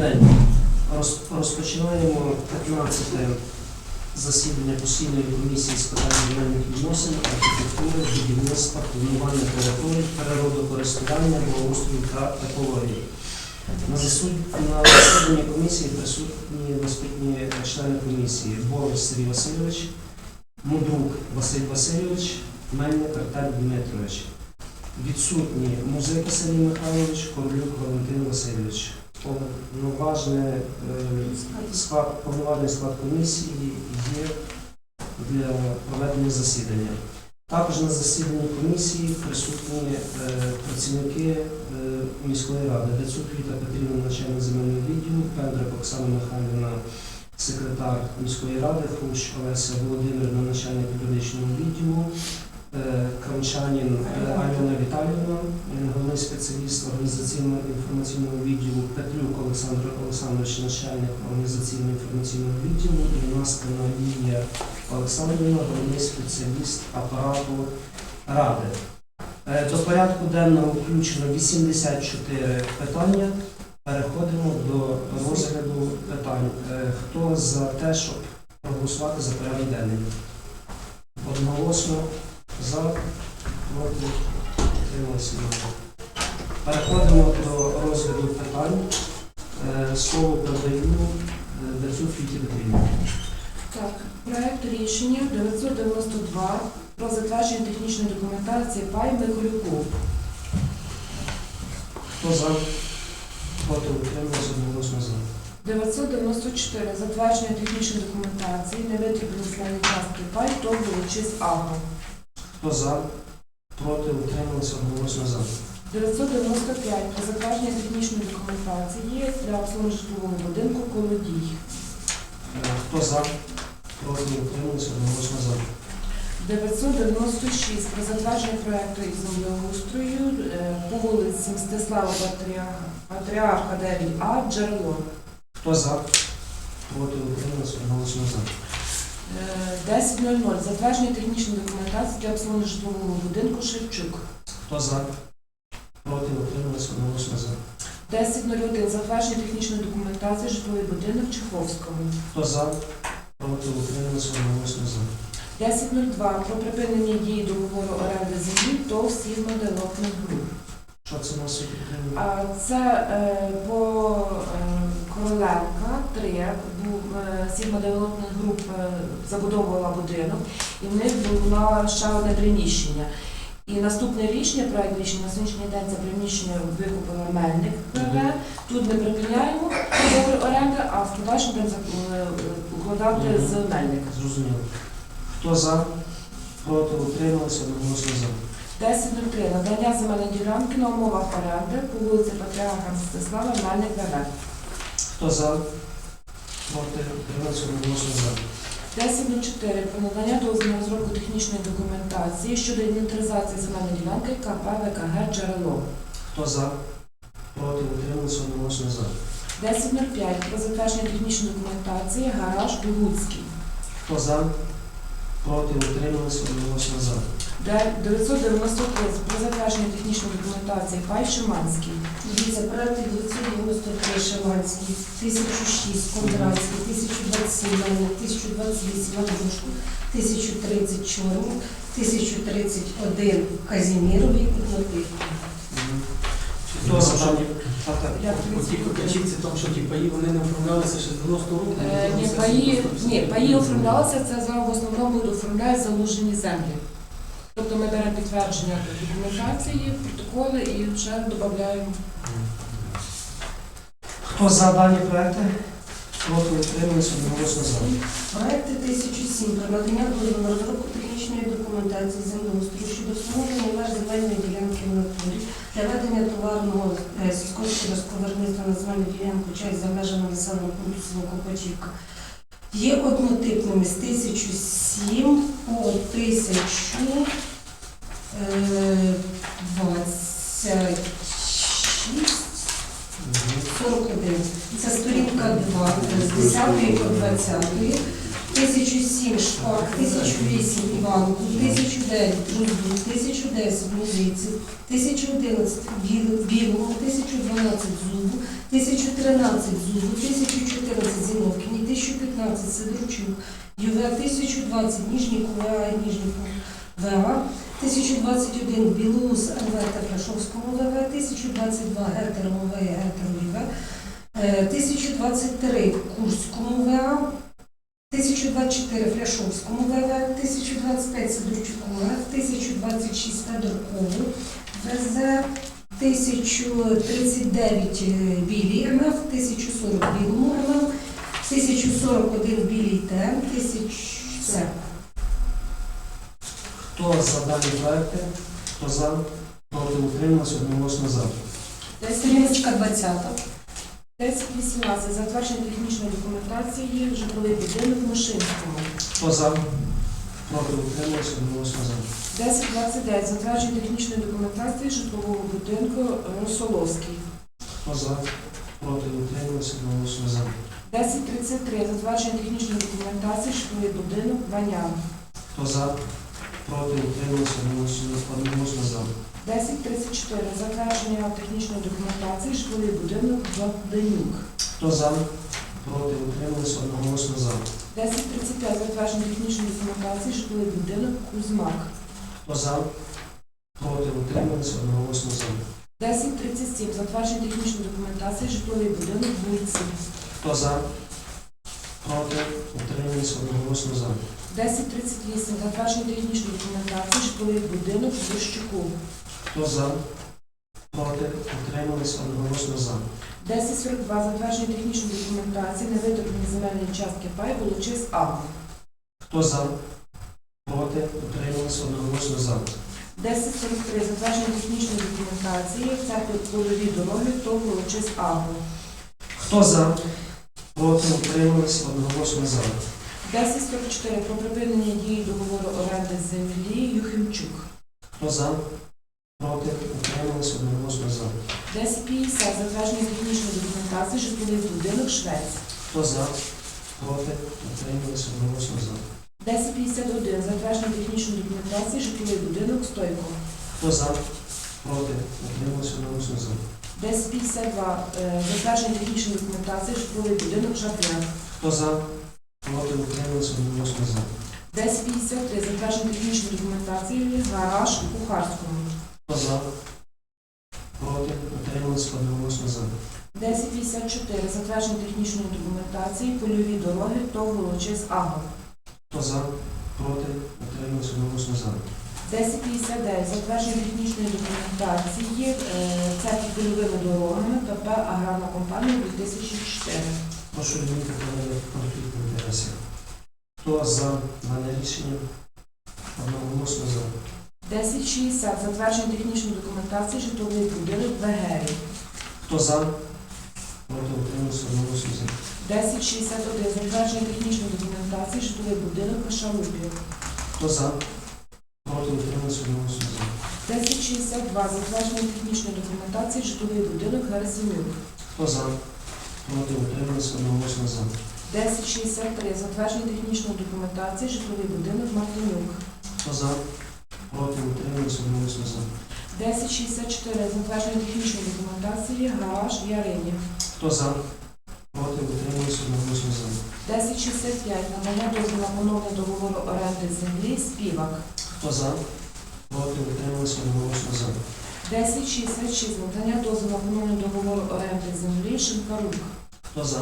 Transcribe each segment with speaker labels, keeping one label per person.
Speaker 1: день. Розпочинаємо 15 засідання постійної комісії з питань земельних відносин, архітектури, будівництва, планування територій, природокористування, благоустрою та екології. На засіданні комісії присутні наступні члени комісії Борис Сергій Васильович, Мудрук Василь Васильович, Мельник Артем Дмитрович. Відсутні музика Сергій Михайлович, Корлюк Валентин Васильович. Повноважний е, склад, повноважний склад комісії є для проведення засідання. Також на засіданні комісії присутні е, працівники е, міської ради. Децюк Петрівна, начальник земельного відділу, Пендрик Оксана Михайлівна, секретар міської ради, Фущ Олеся Володимирівна, начальник юридичного відділу, е, Крамчанін е, Альона Віталіївна, е, головний спеціаліст організаційно-інформаційного відділу, Петлюк Олександр Олександрович, начальник організаційно-інформаційного відділу, і Наскана Лілія Олександрівна, головний спеціаліст апарату ради. Е, До порядку денного включено 84 питання. Переходимо до розгляду питань. Е, Хто за те, щоб проголосувати за порядок денний? Одноголосно за проти утрималися. Переходимо до розгляду питань. Е, Слово передаю е, Дацюк Віті Петрівні.
Speaker 2: Так, проект рішення 992 про затвердження технічної документації ПАЙ Миколюку.
Speaker 1: Хто за? Проти утрималися одноголосно за.
Speaker 2: 994 затвердження технічної документації невитребувані земельні частки ПАЙ ТОВ Волочис Агро.
Speaker 1: Хто за? Проти утрималися одноголосно за.
Speaker 2: 995 про затвердження технічної документації для обслуговування житлового будинку Колодій.
Speaker 1: Е, Хто за? Проти утрималися одноголосно за.
Speaker 2: 996 про затвердження проекту із землеустрою е, по вулиці Мстислава Патріарха, Патріарха 9А Джерело.
Speaker 1: Хто за? Проти утрималися одноголосно за.
Speaker 2: Е, 10.00 затвердження технічної документації для обслуговування житлового будинку Шевчук.
Speaker 1: Хто за? Проти утрималися одноголосно за.
Speaker 2: 10.01 затвердження технічної документації житловий будинок Чеховського.
Speaker 1: Хто за? Проти утрималися одноголосно за.
Speaker 2: 10.02 про припинення дії договору оренди землі ТОВ Девелопмент Груп.
Speaker 1: Що це?
Speaker 2: А Це е, по е, Короленка 3, був е, Development Group е, забудовувала будинок, і в них було ще одне приміщення. І наступне рішення, проект рішення на сьогоднішній день це приміщення викупила Мельник ПВ. Тут ми припиняємо договір оренди, а в подальшому будемо е, укладати з Мельника.
Speaker 1: Зрозуміло. Хто за? Проти утрималися одноголосно за.
Speaker 2: 10.03 надання земельної ділянки на умовах оренди по вулиці Патріарха Мстислава Мельник ВВ.
Speaker 1: Хто за? Проти утрималися одноголосно за.
Speaker 2: 10.04 про надання дозволу на розробку технічної документації щодо інвентаризації земельної ділянки КП ВКГ Джерело.
Speaker 1: Хто за? Проти утрималися одноголосно за.
Speaker 2: 10.05 про затвердження технічної документації гараж Дугуцький.
Speaker 1: Хто за? Проти утрималися одноголосно за.
Speaker 2: Де- 993 про затвердження технічної документації Пай Шиманський.
Speaker 3: Дивіться, проекти 993 Шиманський, 1006 Кондратський, 1027 Мельник, 1028 Андрушко, 1030 Чорний, 1031 Казіміров і Кутнотик.
Speaker 1: Хто за? Так, так.
Speaker 2: Я
Speaker 4: там що ті паї, вони не оформлялися ще з 90 року.
Speaker 2: Е, Ні, паї, ні, паї оформлялися, це в основному оформляють залужені землі. Тобто ми беремо підтвердження документації, протоколи і вже додаємо.
Speaker 1: Хто за дані проекти? Проти утрималися одноголосно за.
Speaker 3: Проекти 1007 про надання дозволу на розробку технічної документації землеустрою щодо встановлення меж земельної ділянки в натурі для ведення товарного е, сільськогосподарського виробництва на земельну ділянку часть за межами населеного пункту село Копачівка. Є однотипними з 1007 по 1000 е, 26
Speaker 1: Мгм.
Speaker 3: 41. Це сторінка 2, з 10 по 20. 1007 Шпак, 1008 Іванку, 1009 Друзду, 1010 Музиців, 1011 Біл- Білому, 1012 Зубу, 1013 Зубу, 1014 Зіновкіні, 1015 Сидорчук, ЮВ 1020 Ніжнікова, Ніжнікова, ВА, 1021 Білоус НВ Теплешовському ВВ, 1022 Гетерому В, Гетеру ІВ, е, 1023 Курському ВА, 1024 Фляшовському ВВ, 1025 Сидорчуку ВВ, 1026 Федоркову ВЗ, 1039 Білій МФ, 1040 Білому МФ, 1041 Білій ТМ, 1000...
Speaker 1: Хто за дані проекти? Хто за? Проти утрималися одноголосно за.
Speaker 3: Сторіночка 20.
Speaker 2: 10.18. Затвердження технічної документації житловий будинок в Мишинському.
Speaker 1: Хто за? Проти утрималися одноголосно за.
Speaker 2: 10.29. Затвердження технічної документації житлового будинку Росоловський.
Speaker 1: Хто за? Проти утрималися одноголосно за.
Speaker 2: 10.33. Затвердження технічної документації житловий будинок Ванян.
Speaker 1: Хто за? Проти утрималися одноголосно за.
Speaker 2: 10.34. Затвердження технічної документації житловий будинок Владенюк.
Speaker 1: Хто за? Проти утрималися одноголосно за.
Speaker 2: 10.35. Затвердження технічної документації житловий будинок Кузьмак.
Speaker 1: Хто за? Проти утрималися одноголосно за.
Speaker 2: 10.37. Затвердження технічної документації житловий будинок Вулиці.
Speaker 1: Хто за? Проти утрималися одноголосно за.
Speaker 2: 10.38. Затвердження технічної документації житловий будинок Борщуку.
Speaker 1: Хто за? Проти утрималися одноголосно за.
Speaker 2: 10.42. Затвердження технічної документації невиторгні земельні частки пай Волочис А.
Speaker 1: Хто за? Проти утрималися одноголосно за.
Speaker 2: 10.43. Затвердження технічної документації це польові дороги то Волочис А.
Speaker 1: Хто за? Проти утрималися одноголосно за.
Speaker 2: 10.44. Про припинення дії договору оренди землі Юхимчук.
Speaker 1: Хто за? Проти утрималися одноголосно за.
Speaker 2: 10.50. Затвердження технічної документації житловий будинок Швець.
Speaker 1: Хто за? Проти утрималися одноголосно за.
Speaker 2: 10.51. Затвердження технічної документації житловий будинок Стойко.
Speaker 1: Хто за? Проти утрималися одноголосно за.
Speaker 2: 10.52. Е, Затвердження технічної документації житловий будинок Жафляк.
Speaker 1: Хто за? Проти утрималися одноголосно за.
Speaker 2: 10.53. Затвердження технічної документації гараж у Кухарському.
Speaker 1: За? Проти утрималися одноголосно за.
Speaker 2: 10.54. Затвердження технічної документації польові дороги ТОВ Волочис Аго.
Speaker 1: Хто за? Проти утрималися одноголосно за.
Speaker 2: 10.59. Затвердження технічної документації е, це під польовими дорогами КП Аграрна компанія 2004.
Speaker 1: Прошу відмінити проведення конфлікту інтересів. Хто за дане рішення? Одноголосно за.
Speaker 2: 10.60. Затвердження технічної документації житловий будинок Вегері.
Speaker 1: Хто за? Проти утрималися одноголосно за.
Speaker 2: 10.61. Затвердження технічної документації житловий будинок Вишалупі.
Speaker 1: Хто за? Проти утрималися одноголосно за.
Speaker 2: 10.62. Затвердження технічної документації житловий будинок Герасимюк.
Speaker 1: Хто за? Проти утрималися одноголосно за.
Speaker 2: 10.63. Затвердження технічної документації житловий будинок Мартинюк.
Speaker 1: Хто за? Проти утрималися одноголосно за.
Speaker 2: 10.64. Затвердження технічної документації гараж Ярині.
Speaker 1: Хто за? Проти утрималися одноголосно за.
Speaker 2: 10.65. Надання дозволу на поновлення договору оренди землі Співак.
Speaker 1: Хто за? Проти утрималися одноголосно за.
Speaker 2: 10.66. Надання дозволу на поновлення договору оренди землі Шинкарук.
Speaker 1: Хто за?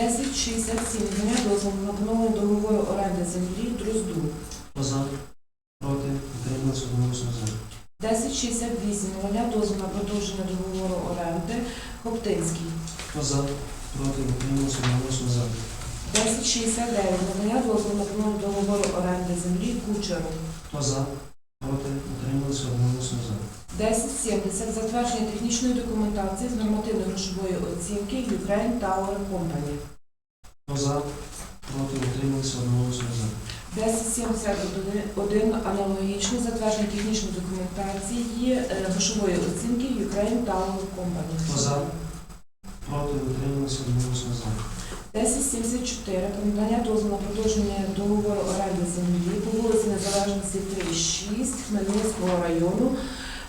Speaker 2: 10.67. Надання дозволу на поновлення договору оренди землі Дрозду.
Speaker 1: За? Проти утрималися одноголосно за.
Speaker 2: 10.68. Надання дозволу на продовження договору оренди Хоптинський.
Speaker 1: Хто за? Проти утрималися одноголосно за.
Speaker 2: 10.69. Надання дозволу на поновлення договору оренди землі Кучеру.
Speaker 1: Хто за? Проти утрималися одноголосно.
Speaker 2: 10.70. Затвердження технічної документації з нормативно-грошової оцінки Ukraine Tower Company.
Speaker 1: Хто за? Проти утрималися одноголосно за.
Speaker 2: 10.71. Аналогічно затвердження технічної документації е, грошової оцінки Ukraine Tower Company.
Speaker 1: Хто за? Проти утрималися одноголосно за.
Speaker 2: 1074 про надання дозволу на продовження договору оренди землі по вулиці Незалежності 3,6 Хмельницького району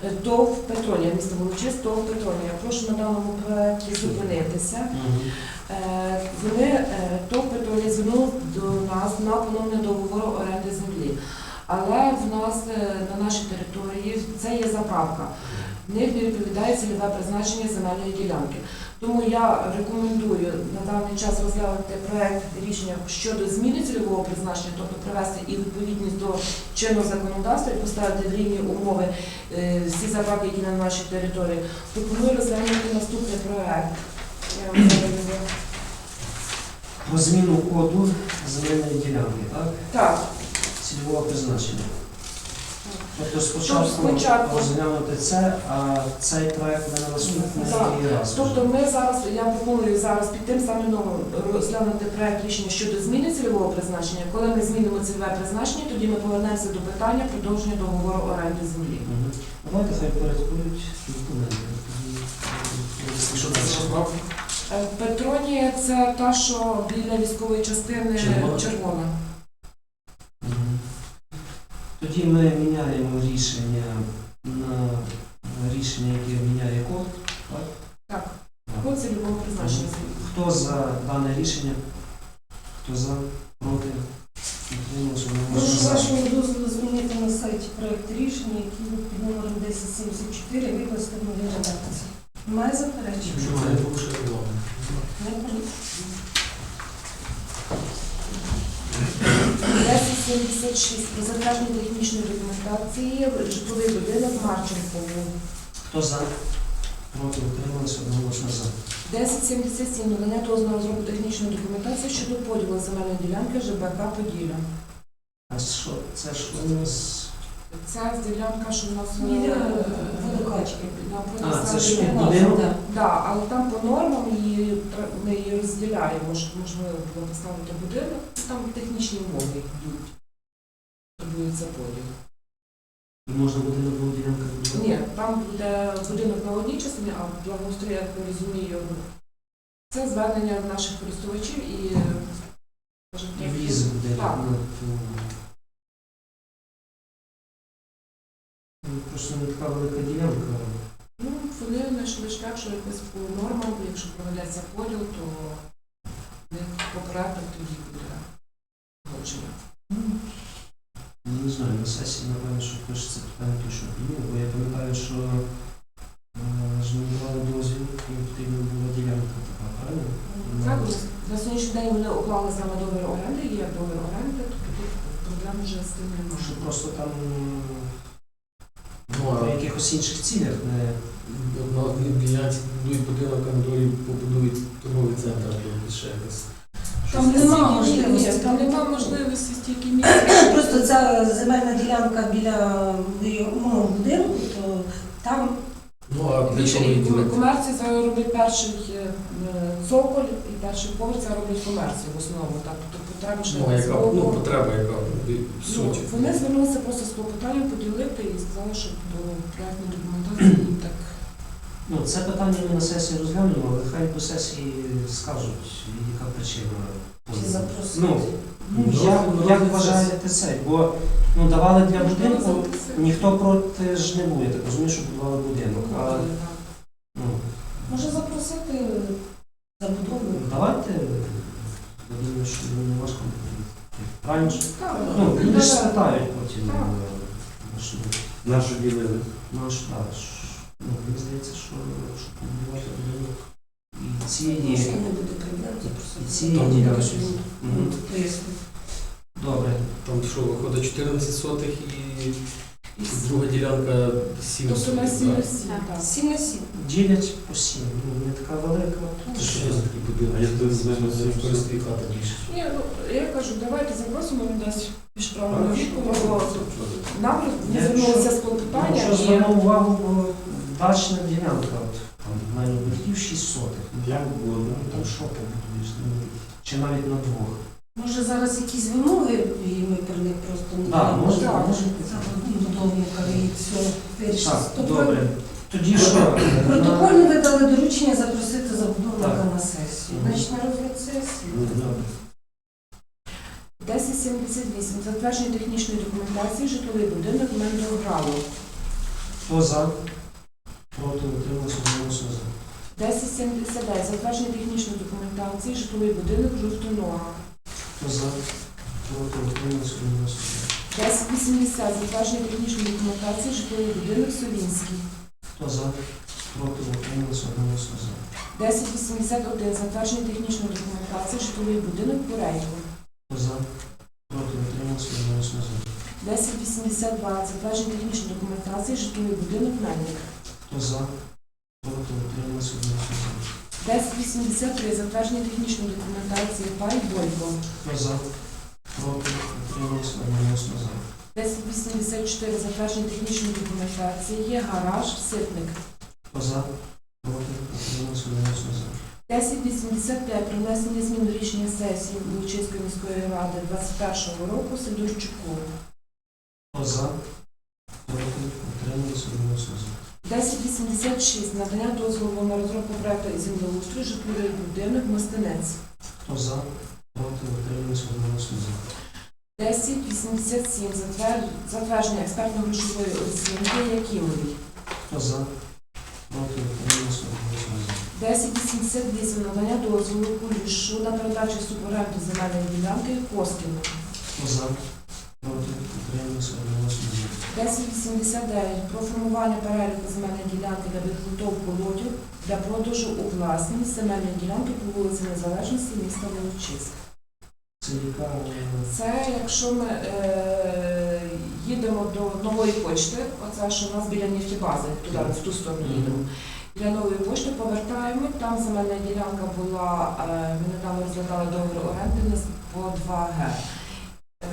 Speaker 2: ТОВ Петронія, місто Волочиськ, ТОВ Петронія. Прошу на даному проєкті зупинитися. Е, Вони е, ТОВ Петронія звернули до нас на поновлення договору оренди землі. Але в нас е, на нашій території це є заправка. В них не відповідає цільове призначення земельної ділянки. Тому я рекомендую на даний час розглянути проект рішення щодо зміни цільового призначення, тобто привести і відповідність до чинного законодавства і поставити в рівні умови е, всі заправки, які на нашій території. Пропоную розглянути наступний проект. Я вам
Speaker 1: Про зміну коду земельної ділянки, так?
Speaker 2: Так,
Speaker 1: Цільового призначення. Тобто спочатку
Speaker 2: спочатку.
Speaker 1: розглянути це, а цей проект буде на наступний
Speaker 2: Так.
Speaker 1: раз.
Speaker 2: тобто ми зараз, я пропоную зараз під тим самим номером розглянути проект рішення щодо зміни цільового призначення. Коли ми змінимо цільове призначення, тоді ми повернемося до питання продовження договору оренди землі.
Speaker 1: Мгм. Давайте хай порядкують документи.
Speaker 4: Це?
Speaker 2: Е, Петронія це та, що біля військової частини
Speaker 4: Червона.
Speaker 2: червона.
Speaker 1: Тоді ми міняємо рішення на рішення, яке міняє код. Так?
Speaker 2: Так, по цільового призначення.
Speaker 1: Хто за дане рішення? Хто за? Проти?
Speaker 3: Прошу вашого дозволу змінити на сайті проект рішення, який був під номером 1074, викласти в новій редакції. Немає заперечень?
Speaker 4: Що це не порушує регламент?
Speaker 3: Не проти.
Speaker 2: 1076 про затвердження технічної документації житловий будинок Марченкову.
Speaker 1: Хто за? Проти? Утрималися? Одноголосно за.
Speaker 2: 1077 надання дозволу на розробку технічної документації щодо поділу земельної ділянки ЖБК Поділля.
Speaker 1: А що? Це ж у нас...
Speaker 2: Ця ділянка, що в нас
Speaker 3: Біля
Speaker 2: е,
Speaker 3: водокачки.
Speaker 2: напроти
Speaker 1: А, це ж під будинок?
Speaker 3: Так.
Speaker 2: Але там по нормам її тр- ми її розділяємо, щоб можливо було поставити будинок. Там технічні умови йдуть. Будується поділ.
Speaker 1: І можна буде на двох ділянках будувати?
Speaker 2: Ні, там буде будинок на одній частині, а благоустрій, як я розумію, це звернення наших користувачів і
Speaker 1: І в'їзд буде
Speaker 2: Так.
Speaker 1: Ну, Просто не така велика ділянка.
Speaker 2: Ну, вони знайшли шлях, що якось по нормам, якщо проведеться поділ, то в них по тоді буде погодження.
Speaker 1: Ну, Не знаю, на сесії, напевно, що хтось це питання точно підніме, бо я пам'ятаю, що е, ж ми давали дозвіл, і потрібна була ділянка така, правильно?
Speaker 2: Так, на сьогоднішній день вони уклали саме договір оренди, є договір оренди, тобто тут проблем вже з тим
Speaker 1: Що
Speaker 2: немає.
Speaker 1: просто там
Speaker 4: Ну,
Speaker 1: по
Speaker 4: а
Speaker 1: якихось інших цілях не
Speaker 4: на одній ділянці будують будинок, а на другій побудують торговий центр або ще якось.
Speaker 3: Там нема можливості.
Speaker 2: Там немає можливості стільки місць.
Speaker 3: Просто ця земельна ділянка біля мого будинку, то там
Speaker 4: Ну, а
Speaker 2: Більше
Speaker 4: чого її
Speaker 2: і
Speaker 4: ділити?
Speaker 2: комерція зараз робить перший е, цоколь і перший поверх це роблять комерцію в основному. Так, тобто потреба ще
Speaker 4: Ну, яка, ну, потреба, яка в
Speaker 2: Ну. Вони звернулися просто з клопотанням поділити і сказали, що до проектної документації їм так.
Speaker 1: Ну, це питання ми на сесії розглянемо, але хай по сесії скажуть, яка причина.
Speaker 3: чи запросити.
Speaker 1: Ну,
Speaker 4: Ну,
Speaker 1: як,
Speaker 4: ну,
Speaker 1: як
Speaker 4: ну,
Speaker 1: вважаєте це? Бо ну, давали для будинку, ніхто проти ж не буде, так розумію, що будували будинок. А, ну,
Speaker 3: Може запросити забудову.
Speaker 1: давайте, я думаю, що ну, не важко. Ж?
Speaker 2: Так,
Speaker 1: Ну, люди ж
Speaker 2: так.
Speaker 1: спитають потім. Е,
Speaker 5: Нашу ділили.
Speaker 1: Ну, так, ну, мені здається, що щоб побудувати будинок і
Speaker 3: проблем
Speaker 1: і Мгм.
Speaker 3: Поясню.
Speaker 1: Добре.
Speaker 4: Там що, виходить 14 сотих і, і друга ділянка 7
Speaker 2: Тобто
Speaker 4: сотих.
Speaker 2: на 7 на 7, так.
Speaker 3: Сім на сім.
Speaker 1: Ділять по сім, ну, не така велика.
Speaker 4: Це що за такі будинки?
Speaker 5: А я тут знаю,
Speaker 4: Це в більше.
Speaker 2: Ні, ну я кажу, давайте запросимо, він дасть більш правильну відповідь. бо Нам
Speaker 1: Я
Speaker 2: звернулися з
Speaker 1: Ну, що звернув увагу, бо дачна ділянка, от, там, в мене батьків 6 сотих. Ну,
Speaker 5: Я було,
Speaker 1: ну,
Speaker 5: да.
Speaker 1: там що побудуєш? Ну, чи навіть на двох.
Speaker 3: Може зараз якісь вимоги, і ми про них просто не
Speaker 1: Так, може,
Speaker 2: так.
Speaker 1: може.
Speaker 3: забудовника і все.
Speaker 1: Так,
Speaker 3: Тобто,
Speaker 1: добре. Тоді ну, що?
Speaker 3: Протокольно ви дали доручення запросити забудовника на сесію. Значить, на розгляд сесії.
Speaker 1: Ну,
Speaker 2: 1078. Затвердження технічної документації житловий будинок Мельного Гралу.
Speaker 1: Хто за? Проти утримався голосу за.
Speaker 2: 1079. Затвердження технічної документації житловий будинок Жовтонога.
Speaker 1: Хто за? Проти утримався голосу за.
Speaker 2: 1080. Затвердження технічної документації житловий будинок Солінський.
Speaker 1: 100 за, против, гласували 8 за.
Speaker 2: 1081 затвердження технічної документації житловий будинок Курейко.
Speaker 1: 100 за, проти, гласували 8 за.
Speaker 2: 1082 затвердження технічної документації житловий будинок Мельник.
Speaker 1: 100 за, проти, гласували 8 за.
Speaker 2: 1083 затвердження технічної документация пай Бойко.
Speaker 1: 100 за, проти, гласували 8 за.
Speaker 2: 1084. Затвердження технічної документації є гараж Ситник.
Speaker 1: Хто за? Проти утримався одноголосно за.
Speaker 2: 1085. Про внесення змін до рішення сесії Лучинської міської ради 21 року Сидорчуку.
Speaker 1: Хто за? Проти утримався одноголосно за.
Speaker 2: 1086. Надання дозволу на розробку проекту із землеустрою житловий будинок Мостинець.
Speaker 1: Хто за? Проти утримався одноголосно за.
Speaker 2: 1087. Затвер- Затвердження експертно-грошової оцінки Якимовій.
Speaker 1: Хто за? Проти утримався одноголосно за.
Speaker 2: 1088. Надання дозволу Кулішу на передачу суборенду земельної ділянки Коскіну.
Speaker 1: За? Проти утримався
Speaker 2: 1089. Про формування переліку земельної ділянки для підготовку лотів для продажу у власність земельної ділянки по вулиці Незалежності міста Волочиськ.
Speaker 1: Це е,
Speaker 2: Це якщо ми е, їдемо до нової почти, оце що у нас біля нефтебази, туди в ту сторону їдемо. Біля нової почти повертаємо, там земельна ділянка була, е, ми недавно розглядали договір оренди у нас по 2Г.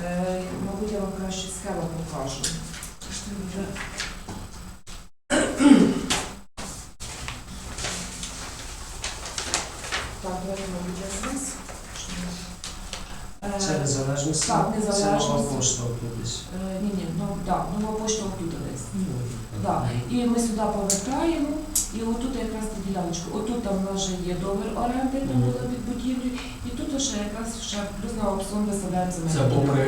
Speaker 2: Е, мабуть, я вам краще схему покажу. Що вже Так, давайте, мабуть, я зараз. Е,
Speaker 1: це незалежність?
Speaker 2: Так,
Speaker 1: Це нова пошта тут.
Speaker 2: Е, Ні, ні, ну так, нова пошта десь.
Speaker 1: Ну,
Speaker 2: І ми сюди повертаємо, і отут якраз та діляночка. Отут там в нас вже є договір оренди,
Speaker 1: Мгм.
Speaker 2: була під будівлю, і тут ще якраз ще плюс на аукціон виставляємо
Speaker 4: Це
Speaker 2: земельну
Speaker 4: попри...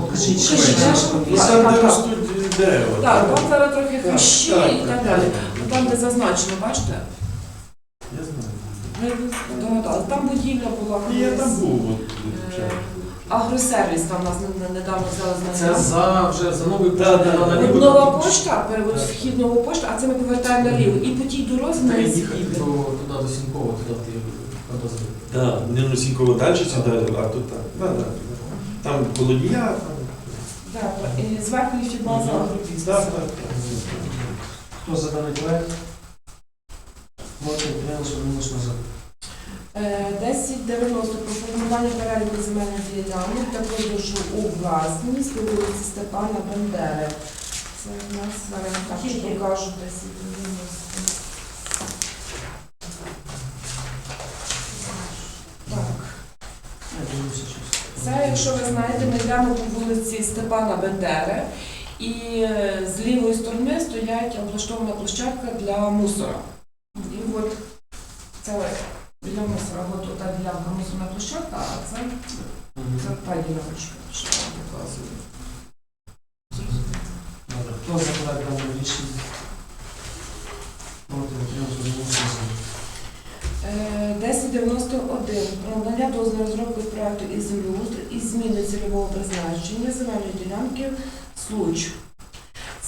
Speaker 1: Покажіть,
Speaker 2: Ще
Speaker 5: І
Speaker 2: Так,
Speaker 5: там,
Speaker 2: так,
Speaker 5: де
Speaker 2: так.
Speaker 5: ростуть дерева.
Speaker 2: Так, там зараз трохи
Speaker 5: Так,
Speaker 2: і так
Speaker 5: так,
Speaker 2: далі. Ну, Там, де зазначено, бачите?
Speaker 5: Я знаю.
Speaker 2: Ви догадали. Там будівля була.
Speaker 5: Я
Speaker 2: колись.
Speaker 5: там був. От,
Speaker 2: Агросервіс там нас не- не- недавно взяли з
Speaker 4: Це за вже за новою
Speaker 5: Да, да,
Speaker 4: на
Speaker 5: да.
Speaker 4: ліву.
Speaker 2: Нова пошта, перевод
Speaker 4: Так.
Speaker 2: вхід нова пошта, а це ми повертаємо наліво. І по тій дорозі
Speaker 4: Треба
Speaker 2: ми
Speaker 4: їхати до, туди до Сінькова, туди ти подозрив.
Speaker 5: Да, не Носінково далі сюди, а тут так. Да, да. Там колодія, там.
Speaker 2: Зверху
Speaker 5: так, так.
Speaker 1: Хто за даний проект? Проти утримався одноголосно за.
Speaker 2: Е, 1090 про формування переліку земельних ділянок та продажу у власність по вулиці Степана Бандери. Це у нас зараз так
Speaker 3: Тільки.
Speaker 2: покажу 1090. Так. Це, якщо ви знаєте, ми йдемо по вулиці Степана Бендери, і е, з лівої сторони стоять облаштована площадка для мусора. І от це мусора, от та ділянка мусорна площадка, а це, це та діляночка, що вам.
Speaker 1: Добре. Хто за проект даного рішення? Проти утримався одноголосно.
Speaker 2: Е, 1091 про надання дозволу на розробку проекту із землеустрою і зміни цільового призначення земельної ділянки Случ.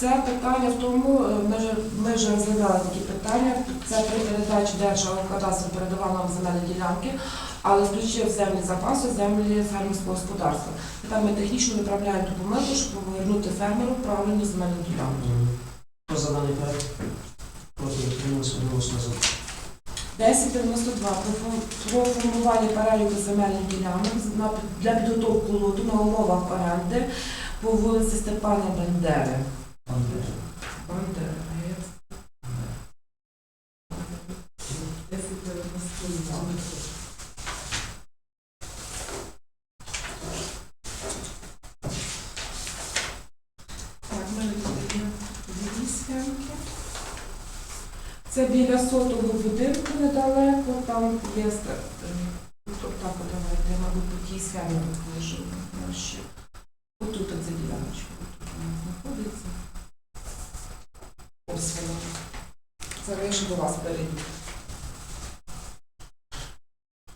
Speaker 2: Це питання в тому, е, ми вже, ми вже розглядали такі питання. Це при передачі Держгеокадастру передавав нам земельні ділянки, але включив землі запасу, землі фермерського господарства. Тепер ми технічно виправляємо ту помилку, щоб повернути фермеру правильну земельну ділянку.
Speaker 1: Хто за даний проект? Проти утримався одноголосно за.
Speaker 2: 1092 про формування переліку земельних ділянок для підготовки лоту на умовах оренди по вулиці Степана Бандери. Бандери. а я- 1092. Так, в мене тут є дві схемки. Це біля сотого будинку недалеко, там є ста- е, тут так подавайте, мабуть, по тій схемі покажу. Ще. Отут от за діляночку, тут вона знаходиться. Ось вона. Це я до вас перейду.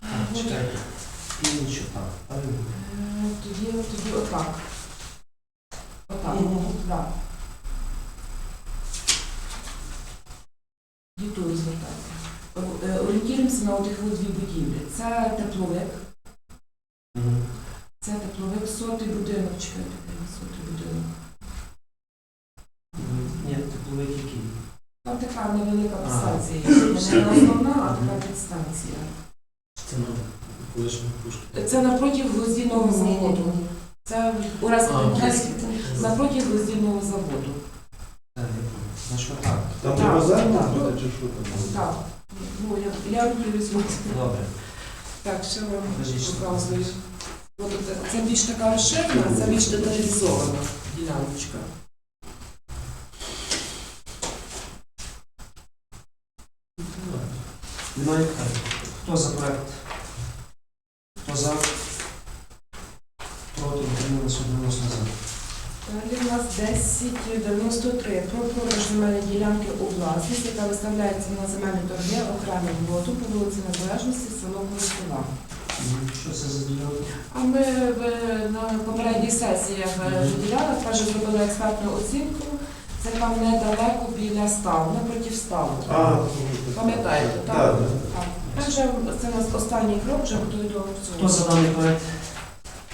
Speaker 1: Так, чекайте. І нічого так.
Speaker 2: Е, Тоді, тоді отак. Отак,
Speaker 3: Мгм.
Speaker 2: так. Дітую звертати. Е, Орієнтуємося на отих от дві будівлі. Це тепловик,
Speaker 1: Мгм.
Speaker 2: це тепловик, сотий будинок, чекайте, де він, сотий будинок.
Speaker 1: Мгм. Ні, тепловик який?
Speaker 2: Там така невелика
Speaker 1: А.
Speaker 2: підстанція. є. Не основна, а така підстанція.
Speaker 4: Це на колишньому.
Speaker 2: Це напроти гвоздільного заводу. Це у
Speaker 4: А,
Speaker 2: Республіці. Напроти заводу.
Speaker 1: Я отак.
Speaker 5: Там
Speaker 2: Так,
Speaker 5: базар
Speaker 2: так.
Speaker 5: буде, чи що там?
Speaker 2: Так. Ну, я, я руки візьму.
Speaker 1: Добре.
Speaker 2: Так, ще вам
Speaker 1: що.
Speaker 2: От це, це більш така розширена, це більш деталізована діляночка.
Speaker 1: Немає питань. Хто за проект? Хто за? Проти утрималися одноголосно за.
Speaker 2: Далі у нас 1093 про продаж земельної ділянки у власність, яка виставляється на земельні торги окремим лоту по вулиці Незалежності, село Коростова.
Speaker 1: Що це за ділянка?
Speaker 2: А ми в- на попередніх сесіях е, виділяли, перше зробили експертну оцінку. Це там недалеко біля ставу, напроти ставу. Пам'ятаєте, так?
Speaker 5: Так, так.
Speaker 2: Так. Це вже це у нас останній крок, вже готовий до аукціону.
Speaker 1: Хто за даний проект?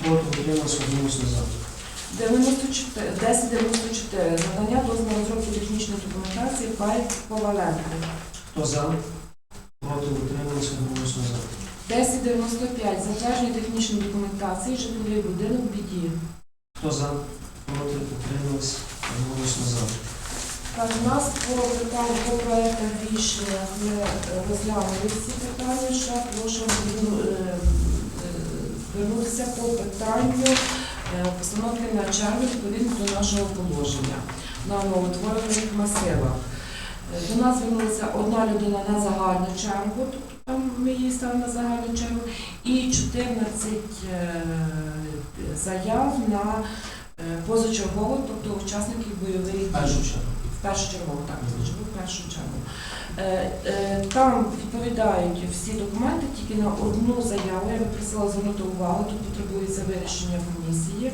Speaker 1: Проти утрималися одноголосно за.
Speaker 2: 94, 1094. Надання дозволу на розробку технічної документації ПАЙ Коваленко.
Speaker 1: Хто за? Проти утрималися одноголосно за.
Speaker 2: 1095. Затвердження технічної документації житловий будинок в біді.
Speaker 1: Хто за? Проти утрималися одноголосно за.
Speaker 2: Так, у нас по по проектах рішення ми е, розглянули всі питання, ще прошу е, е, звернутися по питанню постановки на чергу відповідно до нашого положення на новотворених масивах. До нас звернулася одна людина на загальну чергу, там ми її ставимо на загальну чергу, і 14 е, заяв на позачергову, тобто учасників бойових дій.
Speaker 1: Першу чергу.
Speaker 2: В першу чергу, так, звичайно, в першу чергу. Е, е, Там відповідають всі документи, тільки на одну заяву. Я би просила звернути увагу, тут потребується вирішення комісії.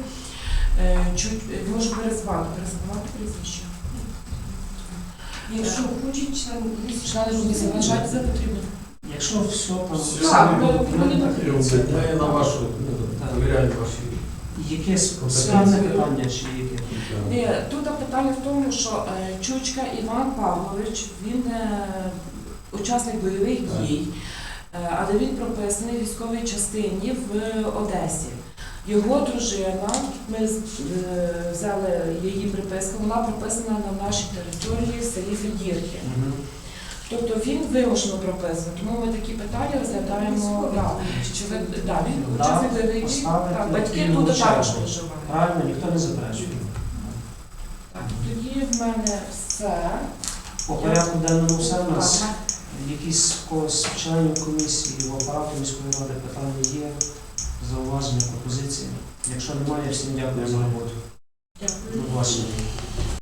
Speaker 2: Е, Чуть можу перезвати, перезвати прізвище.
Speaker 3: Якщо хочуть
Speaker 2: Члени комісії вважають за потрібно.
Speaker 1: Якщо все.
Speaker 2: Так, ми
Speaker 1: це-
Speaker 4: Ми на вашу, ну, довіряємо ваші.
Speaker 1: Якесь питання чи яке?
Speaker 2: Тут питання в тому, що Чучка Іван Павлович, він е, учасник бойових дій, е, але він прописаний в військовій частині в Одесі. Його дружина, ми е, взяли її приписку, вона прописана на нашій території в селі Федірки. Тобто він вимушено прописаний, тому ми такі питання розглядаємо. Да. Чи ви да, він учасник бойових дій? батьки тут також проживають.
Speaker 1: Правильно, ніхто не заперечує.
Speaker 2: Тоді в мене все.
Speaker 1: По порядку денному все в нас. Якісь когось з членів комісії в апарату міської ради питання є, зауваження, пропозиції. Якщо немає, всім дякую за роботу.
Speaker 2: Дякую.
Speaker 1: До побачення.